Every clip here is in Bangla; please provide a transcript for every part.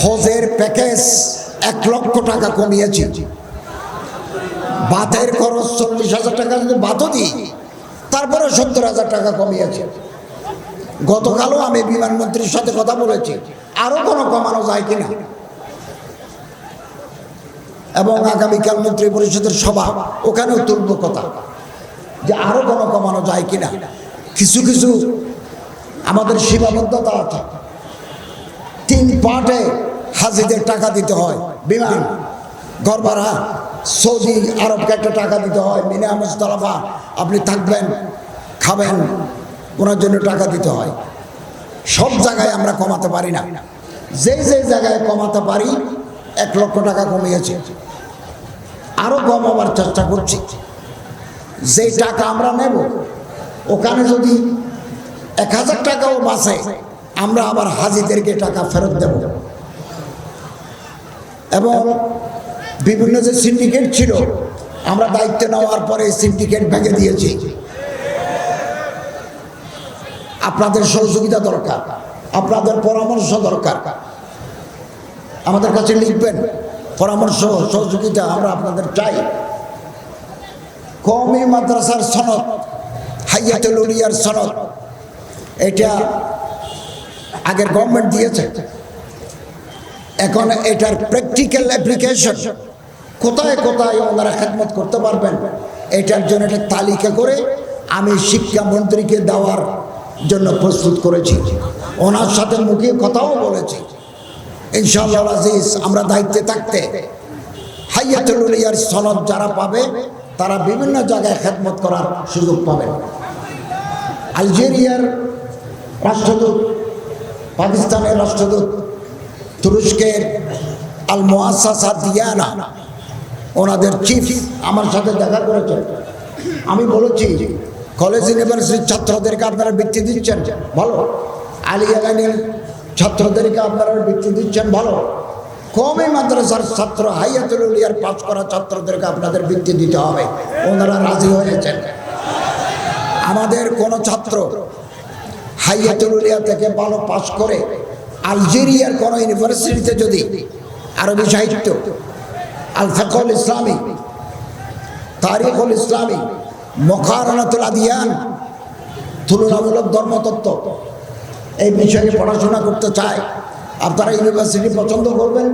হজের প্যাকেজ এক লক্ষ টাকা কমিয়েছি। বাতের খরচ চল্লিশ হাজার টাকা যদি বাতও দিই তারপরে সত্তর হাজার টাকা কমিয়েছে। গতকালও আমি বিমানমন্ত্রীর সাথে কথা বলেছি আরও কোনো কমানো যায় কিনা? এবং আগামীকাল মন্ত্রী পরিষদের সভা, ওখানেও তুলব কথা, যে আরও কোনো কমানো যায় কিনা? কিছু কিছু আমাদের সীমাবদ্ধতা আছে। তিন পার্টে হাজিদের টাকা দিতে হয় বিমান ঘর সৌদি আরবকে একটা টাকা দিতে হয়, মিনা মুস্তলাফা আপনি থাকবেন, খাবেন, ওনার জন্য টাকা দিতে হয়। সব জায়গায় আমরা কমাতে পারি না। যে যে জায়গায় কমাতে পারি, এক লক্ষ টাকা কমিয়েছে। আরও কমাবার চেষ্টা করছি। যে টাকা আমরা নেব, ওখানে যদি এক হাজার টাকাও বাঁচে আমরা আবার হাজিদেরকে টাকা ফেরত দেব। এবং বিভিন্ন যে সিন্ডিকেট ছিল, আমরা দায়িত্ব নেওয়ার পরে সিন্ডিকেট ভেঙে দিয়েছি। আপনাদের সহযোগিতা দরকার, আপনাদের পরামর্শ দরকার। আমাদের কাছে লিখবেন, পরামর্শ, সহযোগিতা আমরা আপনাদের চাই। কমই মাদ্রাসার সনদ, হাইয়াতুল উলিয়ার সনদ, এটা আগের গভর্নমেন্ট দিয়েছে। এখন এটার প্র্যাকটিক্যাল অ্যাপ্লিকেশন কোথায় কোথায় ওনারা খেদমত করতে পারবেন, এটার জন্য একটা তালিকা করে আমি শিক্ষামন্ত্রীকে দেওয়ার জন্য প্রস্তুত করেছি। ওনার সাথে মুখে কথাও বলেছি। ইনশাআল্লাহ আজিজ, আমরা দায়িত্বে থাকতে হাইয়াতুল উলিয়ার সনদ যারা পাবে, তারা বিভিন্ন জায়গায় খেদমত করার সুযোগ পাবে আলজেরিয়ার রাষ্ট্রদূত পাকিস্তানের রাষ্ট্রদূত তুরস্কের আল মোয়াসা দিয়ানা, ওনাদের চিফ আমার সাথে দেখা করেছেন। আমি বলেছি কলেজ ইউনিভার্সিটির ছাত্রদেরকে আপনারা বৃত্তি দিচ্ছেন, ভালো। আলিয়া লাইনের ছাত্রদেরকে আপনারা বৃত্তি দিচ্ছেন, ভালো। কমই মাদ্রাসার ছাত্র হাইয়াতুল উলিয়ার পাস করা ছাত্রদেরকে আপনাদের বৃত্তি দিতে হবে। ওনারা রাজি হয়েছেন। আমাদের কোনো ছাত্র হাইয়াতুল উলিয়া থেকে ভালো পাস করে আলজেরিয়ার কোনো ইউনিভার্সিটিতে যদি আরবি সাহিত্য আল ইসলামী, তারিখুল ইসলামী মখারণাতুল আদিয়ান, তুলনামূলক ধর্মতত্ত্ব এই বিষয়ে পড়াশোনা করতে চায়, আপনারা ইউনিভার্সিটি পছন্দ করবেন,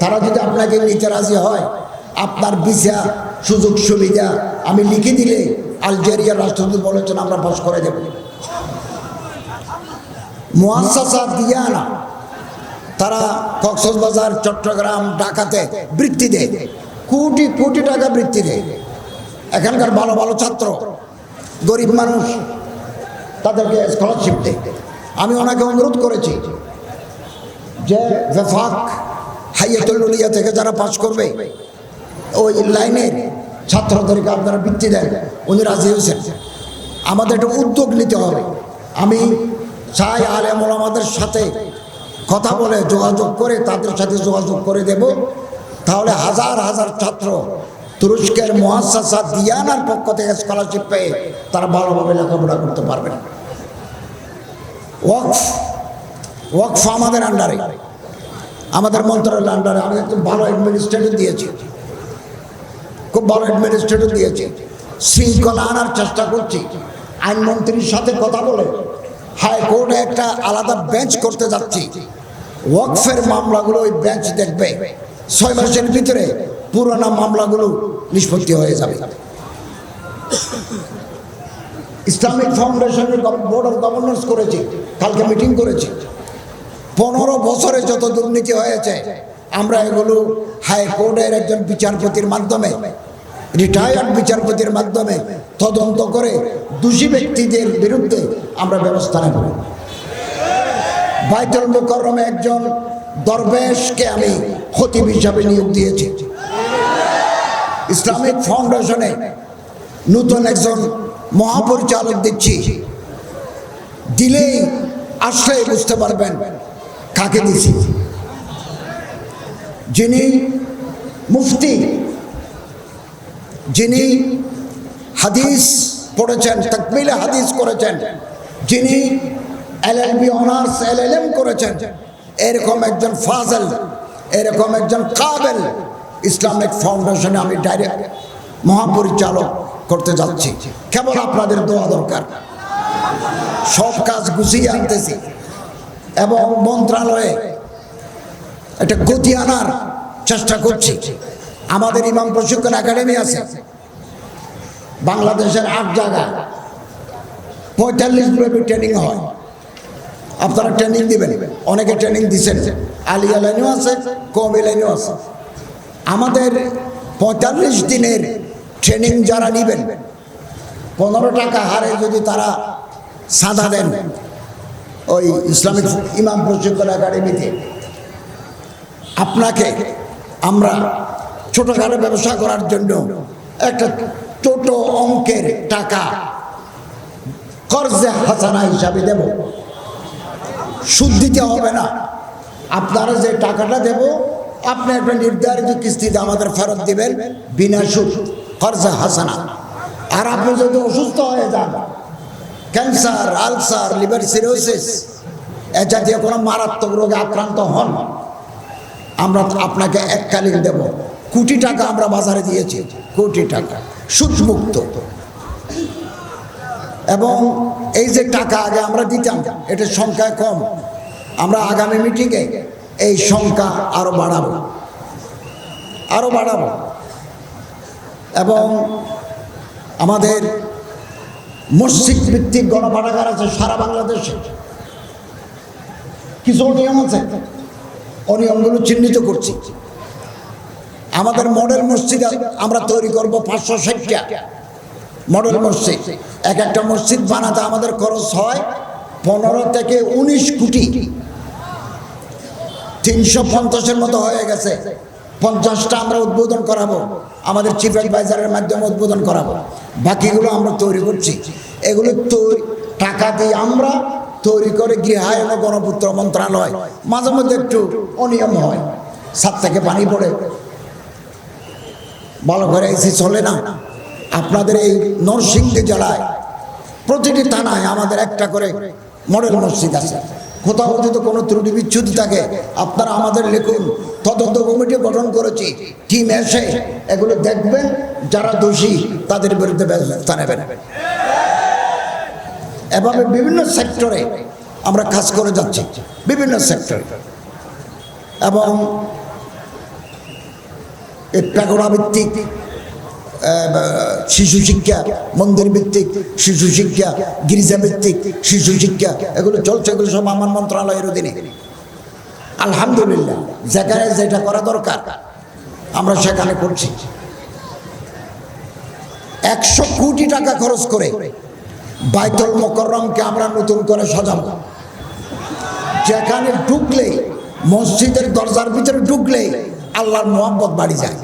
তারা যদি আপনাকে নিতে রাজি হয়, আপনার ভিসা সুযোগ সুবিধা আমি লিখে দিলে আলজেরিয়ার রাষ্ট্রদূত বলেছেন, আমরা পাস করে দেব। মুআসাসা দিয়ানা, তারা কক্সবাজার, চট্টগ্রাম, ঢাকাতে বৃত্তি দেয়। কোটি কোটি টাকা বৃত্তি দেয়। এখানকার ভালো ভালো ছাত্র, গরিব মানুষ, তাদেরকে স্কলারশিপ দেয়। আমি ওনাকে অনুরোধ করেছি যে ভেফাক হাইয়াতুল্লিয়া থেকে যারা পাস করবে, ওই লাইনের ছাত্রদেরকে আপনারা বৃত্তি দেন। উনি রাজি হয়েছেন। আমাদের একটা উদ্যোগ নিতে হবে। আমি চাই আলেমুল আমাদের সাথে কথা বলে যোগাযোগ করে, তাদের সাথে যোগাযোগ করে দেব। তাহলে হাজার হাজার ছাত্র তুরস্কের মহাসাসা দিয়ানার পক্ষ থেকে স্কলারশিপ পেয়ে তারা ভালোভাবে লেখাপড়া করতে পারবেন। ওয়াকফ ওয়াকফ আমাদের আন্ডারে আমাদের মন্ত্রণালয়ের আন্ডারে আমি একটু ভালো অ্যাডমিনিস্ট্রেটর দিয়েছি। খুব ভালো অ্যাডমিনিস্ট্রেটর দিয়েছি। শৃঙ্খলা আনার চেষ্টা করছি। আইনমন্ত্রীর সাথে কথা বলে হাইকোর্টে একটা আলাদা বেঞ্চ করতে যাচ্ছি। ওয়াকফের মামলাগুলো ওই বেঞ্চ দেখবে। ছয় মাসের ভিতরে পুরোনো মামলাগুলো নিষ্পত্তি হয়ে যাবে। ইসলামিক ফাউন্ডেশনের বোর্ড অফ গভর্নর্স করেছি, কালকে মিটিং করেছি। পনেরো বছরে যত দুর্নীতি হয়েছে, আমরা এগুলো হাইকোর্টের একজন বিচারপতির মাধ্যমে রিটায়ার্ড বিচারপতির মাধ্যমে তদন্ত করে দোষী ব্যক্তিদের বিরুদ্ধে আমরা ব্যবস্থা নেব। বাইতুল মুকরমে একজন দরবেশকে আমি খতিব হিসাবে নিয়োগ দিয়েছি। ইসলামিক ফাউন্ডেশনে নতুন একজন মহাপরিচালক দিচ্ছি। দিলেই আসলে বুঝতে পারবেন কাকে দিছি। যিনি মুফতি যিনি হাদিস পড়েছেন তকমিলে হাদিস করেছেন, যিনি LLB honours L L M করেছেন, এরকম একজন ফাজেল, এরকম একজন কাবেল ইসলামিক ফাউন্ডেশনে আমি ডাইরেক্ট মহাপরিচালক করতে যাচ্ছি। কেবল আপনাদের দোয়া দরকার। সব কাজ গুছিয়ে আনতেছি এবং মন্ত্রণালয়ে একটা গতি আনার চেষ্টা করছি। আমাদের ইমাম প্রশিক্ষণ একাডেমি আছে। বাংলাদেশের আট জায়গায় পঁয়তাল্লিশ গ্রুপে ট্রেনিং হয়। আপনারা ট্রেনিং দিবেন। অনেকে ট্রেনিং দিচ্ছেন আলিয়া লাইনও আছে কমি লাইনও আছে। আমাদের পঁয়তাল্লিশ দিনের ট্রেনিং যারা নেবেন, পনেরো টাকা হারে যদি তারা সাদা দেন, ওই ইসলামিক ইমাম প্রশিক্ষণ একাডেমিতে, আপনাকে আমরা ছোটোখাটো ব্যবসা করার জন্য একটা ছোট অঙ্কের টাকা কর্জে হাসানা হিসাবে দেব। সুদ দিতে হবে না। আপনারা যে টাকাটা দেব, আপনি একটা নির্ধারিত কিস্তিতে আমাদের ফেরত দিবেন বিনা সুদ কর্জে হাসানা। আর আপনি যদি অসুস্থ হয়ে যান, ক্যান্সার, আলসার, লিভার সিরোসিস, এ জাতীয় কোনো মারাত্মক রোগে আক্রান্ত হন, আমরা আপনাকে এককালীন দেব। কোটি টাকা আমরা বাজারে দিয়েছি। কোটি টাকা। সুদমুক্ত। এবং এই যে টাকা আগে আমরা দিতাম এটার সংখ্যা কম। আমরা আগামী মিটিংয়ে এই সংখ্যা আরও বাড়াবো। আরও বাড়াবো। এবং আমাদের মসজিদ ভিত্তিক গণপাঠাগার আছে সারা বাংলাদেশে। কিছু নিয়ম আছে? অনিয়মগুলো চিহ্নিত করছি। আমাদের মডেল মসজিদ আমরা তৈরি করব পাঁচশো ষাটটা। মডেল মসজিদ। এক একটা মসজিদ বানাতে আমাদের খরচ হয় পনেরো থেকে উনিশ কোটি। তিনশো পঞ্চাশের মতো হয়ে গেছে। পঞ্চাশটা আমরা উদ্বোধন করাবো। আমাদের চিফ অ্যাডভাইজারের মাধ্যমে উদ্বোধন করাবো। বাকিগুলো আমরা তৈরি করছি। এগুলো তৈরি টাকা দিয়ে আমরা তৈরি করে গৃহায়ন ও গণপূর্ত মন্ত্রণালয় মাঝে মধ্যে একটু অনিয়ম হয়। সাত থেকে পানি পড়ে। ভালো করে এসি চলে না। আপনাদের এই নরসিংদী জেলায়, প্রতিটি থানায় আমাদের একটা করে মডেল মসজিদ আছে। কোথাও যদি কোনো ত্রুটি বিচ্ছুতি থাকে, আপনারা আমাদের লিখুন, তদন্ত কমিটি গঠন করেছি, টিম এসে এগুলো দেখবেন, যারা দোষী তাদের বিরুদ্ধে ব্যবস্থা নেবেন। এভাবে বিভিন্ন সেক্টরে আমরা কাজ করে যাচ্ছি, বিভিন্ন সেক্টরে। এবং এই প্যাগোড়া ভিত্তিক শিশু শিক্ষা মন্দির ভিত্তিক শিশু শিক্ষা গির্জা ভিত্তিক শিশু শিক্ষা, এগুলো চলছে, এগুলো সব আমার মন্ত্রণালয়ের অধীনে। আলহামদুলিল্লাহ, যেখানে যেটা করা দরকার, আমরা সেখানে করছি। একশো কোটি টাকা খরচ করে বাইতুল মোকররমকে আমরা নতুন করে সাজাবো। যেখানে ঢুকলে মসজিদের দরজার ভিতরে ঢুকলে আল্লাহর মোহাম্মত বাড়ি যায়।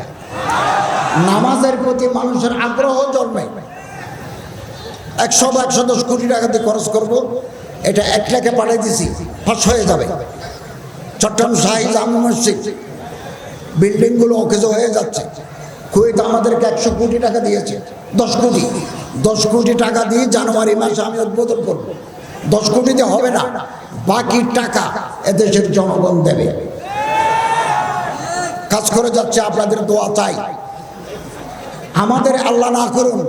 নামাজের প্রতি মানুষের আগ্রহ জন্মে। একশো বা একশো দশ কোটি টাকা দিয়ে খরচ করব, এটা এক লাখে পাঠিয়ে দিছি, ফাঁস হয়ে যাবে। চট্টগ্রাম শাহী জামা মসজিদ, বিল্ডিংগুলো অকেজ হয়ে যাচ্ছে। কুয়েত আমাদেরকে একশো কোটি টাকা দিয়েছে, দশ কোটি। দশ কোটি টাকা দিয়ে জানুয়ারি মাসে আমি উদ্বোধন করব। দশ কোটিতে হবে না, বাকি টাকা এদেশের জনগণ দেবে। কাজ করে যাচ্ছে, আপনাদের দোয়া চাই। আমাদের আল্লাহ না করুন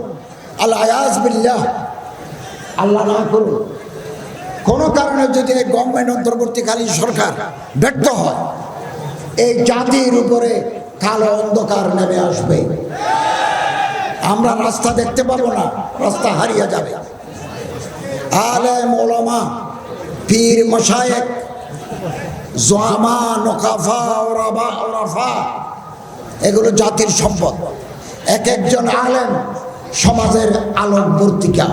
আল্লাহ বিল্লাহ, আল্লাহ না করুন। কোনো কারণে যদি এই গভর্নমেন্ট অন্তর্বর্তীকালীন সরকার ব্যর্থ হয়, এই জাতির উপরে কালো অন্ধকার নেমে আসবে। আমরা রাস্তা দেখতে পাবো না, রাস্তা হারিয়ে যাবে। আলে মোলামা পীর মশায়েক নকাফা এগুলো জাতির সম্পদ। এক একজন আলেম সমাজের আলোক বর্তিকা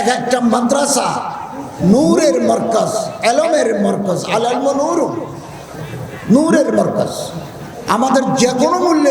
এক একটা মাদ্রাসা নূরের মরকজ, এলমের মরকজ আলম নূর নূরের মরকজ। আমাদের যে কোনো মূল্যে